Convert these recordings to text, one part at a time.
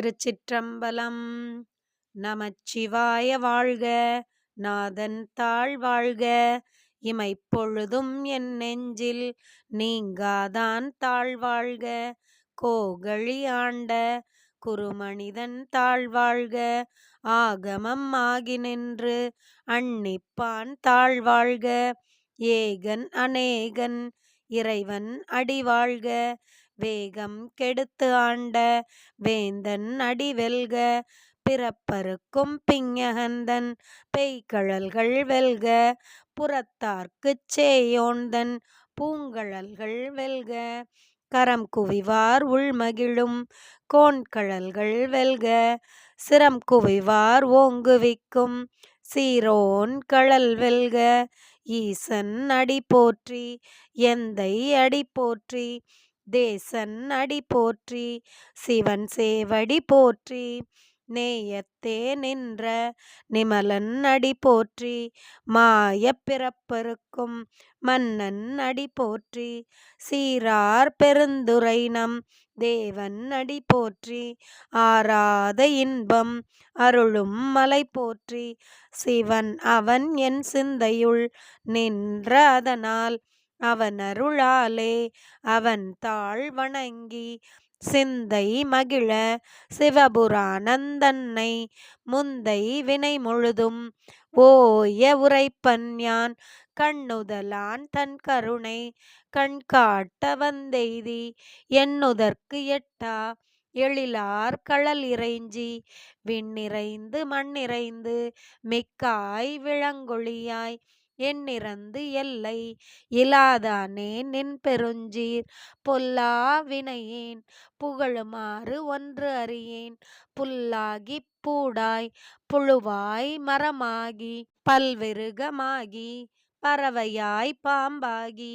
திருச்சிற்றம்பலம். நமச்சிவாய வாழ்க நாதன் தாழ் வாழ்க. இமைப்பொழுதும் என் நெஞ்சில் நீங்காதான் தாழ் வாழ்க. கோகழி ஆண்ட குருமனிதன் தாழ் வாழ்க. ஆகமம் ஆகி நின்று அன்னிப்பான் தாழ் வாழ்க. ஏகன் அநேகன் இறைவன் அடிவாழ்க வேகம் கெடுத்து ஆண்ட வேந்தன் அடி வெல்க பிறப்பருக்கும் பிஞகந்தன் பெய்கழல்கள் வெல்க புறத்தார்க்குச் சேயோன்தன் பூங்கழல்கள் வெல்க கரம் குவிவார் உள்மகிழும் கோண்கழல்கள் வெல்க சிரம் குவிவார் ஓங்குவிக்கும் சீரோன் கழல் வெல்க ஈசன் அடி போற்றி எந்தை அடி போற்றி தேசன் அடி போற்றி சிவன் சேவடி போற்றி நேயத்தே நின்ற நிமலன் அடி போற்றி மாய பிறப்பருக்கும் மன்னன் அடி போற்றி சீரார் பெருந்துரை நம் தேவன் அடி போற்றி ஆராத இன்பம் அருளும் மலை போற்றி சிவன் அவன் என் சிந்தையுள் நின்ற அதனால் அவன் அருளாலே அவன் தாழ் வணங்கி சிந்தை மகிழ சிவபுராணந்தன்னை முந்தை வினை முழுதும் ஓய உரைப்பன் யான் கண்ணுதலான் தன் கருணை கண்காட்ட வந்தெய்தி எண்ணுதற்கு எட்டா எழிலார் களல் இறைஞ்சி விண்ணிறைந்து மண்ணிறைந்து மிக்காய் விளங்கொழியாய் எண்ணிறந்து எல்லை இலாதானே நின் பெருஞ்சீர் பொல்லா வினையேன் புகழுமாறு ஒன்று அறியேன். புல்லாகி பூடாய் புழுவாய் மரமாகி பல்விருகமாகி பறவையாய் பாம்பாகி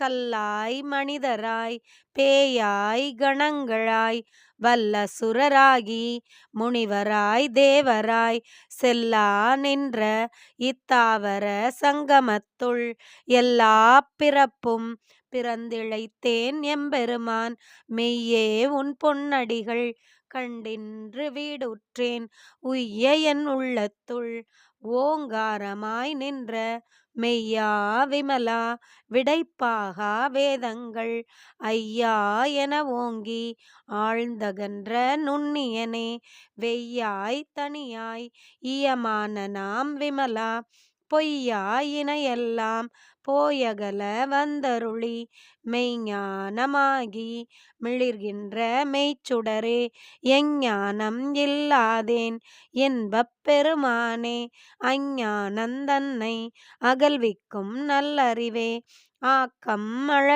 கல்லாய் மனிதராய் பேயாய் கணங்களாய் வல்லசுரராகி முனிவராய் தேவராய் செல்லா நின்ற இத்தாவர சங்கமத்துள் எல்லா பிறப்பும் பிறந்திழைத்தேன் எம்பெருமான் மெய்யே உன் பொன்னடிகள் கண்டின்று வீடுற்றேன். உய்ய என் உள்ளத்துள் ஓங்காரமாய் நின்ற மெய்யா விமலா விடைப்பாகா வேதங்கள். ஐயா என ஓங்கி ஆழ்ந்தகன்ற நுண்ணியனே வெய்யாய் தனியாய் இயமான நாம் விமலா பொய்யாயினையெல்லாம் போயகல வந்தருளி மெய்ஞானமாகி மிளிர்கின்ற மெய்ச்சுடரே எஞ்ஞானம் இல்லாதேன் என்பப் பெருமானே அஞ்ஞானந்தன்னை அகல்விக்கும் நல்லறிவே ஆக்கம்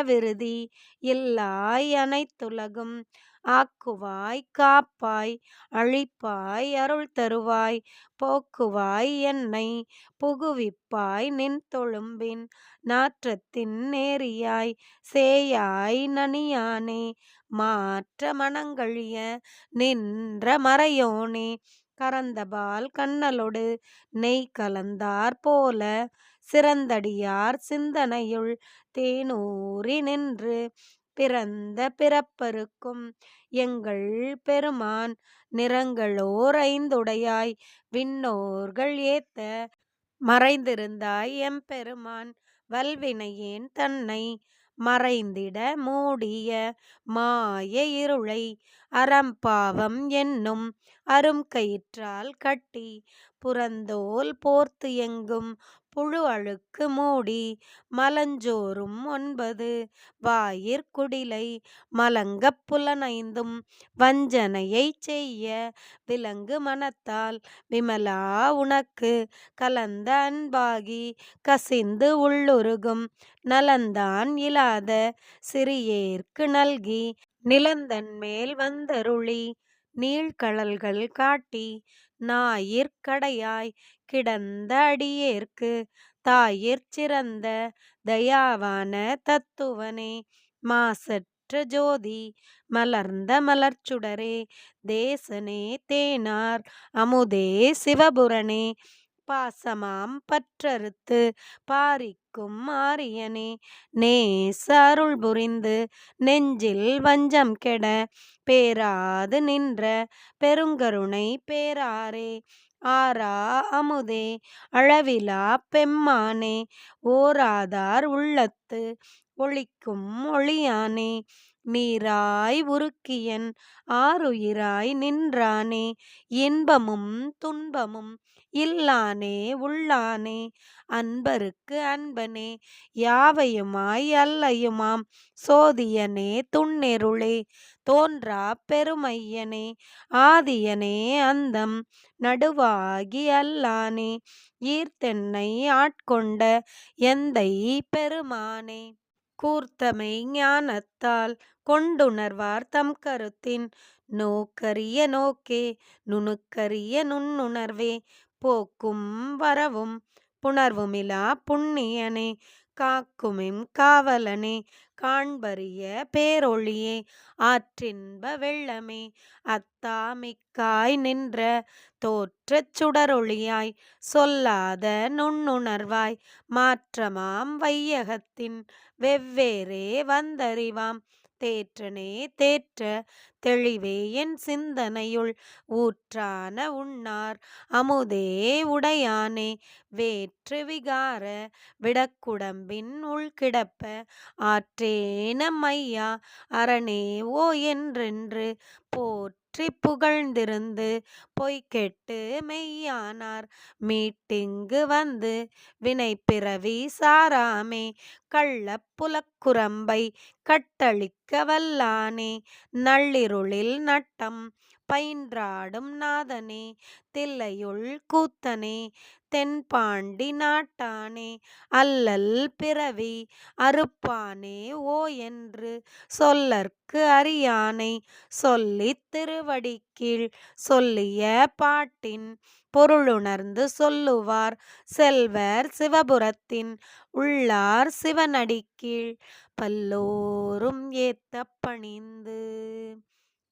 விருதி இல்லாய் அனைத்துலகும். ஆக்குவாய் காப்பாய் அழிப்பாய் அருள் தருவாய். போக்குவாய் என்னை புகுவிப்பாய் நின் தொழும்பின் நாற்றத்தின் நேரியாய். சேயாய் நனியானே மாற்ற மனங்கழிய நின்ற மறையோனே. கரந்தபால் கண்ணலொடு நெய் கலந்தார் போல சிறந்தடியார் சிந்தனையுள் தேனூறி நின்று பிறந்த பிறப்பருக்கும் எங்கள் பெருமான் நிறங்களோர் ஐந்துடையாய் விண்ணோர்கள் ஏத்த மறைந்திருந்தாய் எம்பெருமான் வல்வினையேன் தன்னை மறைந்திட மூடிய மாய இருளை அறம்பாவம் என்னும் அரும் கயிற்றால் கட்டி புறந்தோல் போர்த்து எங்கும் புழு அழுக்கு மூடி மலஞ்சோறும் ஒன்பது வாயிற்குடிலை மலங்கப் புலனைந்தும் வஞ்சனையைச் செய்ய விலங்கு மனத்தால் விமலா உனக்கு கலந்த அன்பாகி கசிந்து உள்ளுருகும் நலந்தான் இலாத சிறியேற்கு நல்கி நிலந்தன்மேல் வந்தருளி நீள்கழல்கள் காட்டி நாயிற்கடையாய் கிடந்த அடியேற்கு தாயிற் சிறந்த தயாவான தத்துவனே மாசற்ற ஜோதி மலர்ந்த மலர்ச்சுடரே தேசனே தேனார் அமுதே சிவபுரனே பாசமாம் பற்றறுத்து பாரிக்கும் ஆரியனே நேச அருள் புரிந்து நெஞ்சில் வஞ்சம் கெட பேராது நின்ற பெருங்கருணை பேராரே. ஆரா அமுதே அழவிலா பெம்மானே. ஓராதார் உள்ளத்து ஒளிக்கும் ஒளியானே. நீராய் உருக்கியன் ஆருயிராய் நின்றானே இன்பமும் துன்பமும் இல்லானே உள்ளானே அன்பருக்கு அன்பனே யாவையுமாய் அல்லையுமாம் சோதியனே துண்ணெருளே தோன்றா பெருமையனே ஆதியனே அந்தம் நடுவாகி அல்லானே ஈர்த்தென்னை ஆட்கொண்ட எந்தை பெருமானே. கூர்த்தமை ஞானத்தால் கொண்டுணர்வார் தம் கருத்தின். நோக்கரிய நோக்கே நுணுக்கரிய நுண்ணுணர்வே போக்கும் வரவும் புணர்வுமிலா புண்ணியனே. காக்குமிம் காவலனே காண்பரிய பேரொளியே ஆற்றின்ப வெள்ளமே அத்தா மிக்காய் நின்ற தோற்றச் சுடரொளியாய் சொல்லாத நுண்ணுணர்வாய் மாற்றமாம் வையகத்தின் வெவ்வேறே வந்தறிவாம். தேற்றனே தேற்ற தெளிவே என் சிந்தனையுள். ஊற்றான உண்ணார் அமுதே உடையானே. வேற்று விகார விடக்குடம்பின் உள்கிடப்ப ஆற்றேன மையா அரணே ஓ என்றென்று போற்ற போற்றி புகழ்ந்திருந்து பொய் கெட்டு மெய்யானார். மீட்டிங்கு வந்து வினை பிறவி சாராமே கள்ள புலக்குரம்பை கட்டளிக்க வல்லானே நள்ளிருளில் நட்டம் பயின்றாடும் நாதனே தில்லையுள் கூத்தனே தென்பாண்டி நாட்டானே அல்லல் பிறவி அறுப்பானே ஓ என்று சொல்லற்கு அறியானை சொல்லித் திருவடிக்கீழ் சொல்லிய பாட்டின் பொருளுணர்ந்து சொல்லுவார் செல்வர் சிவபுரத்தின் உள்ளார் சிவனடிக்கீழ் பல்லோரும் ஏத்த பணிந்து.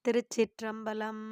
திருச்சிற்றம்பலம்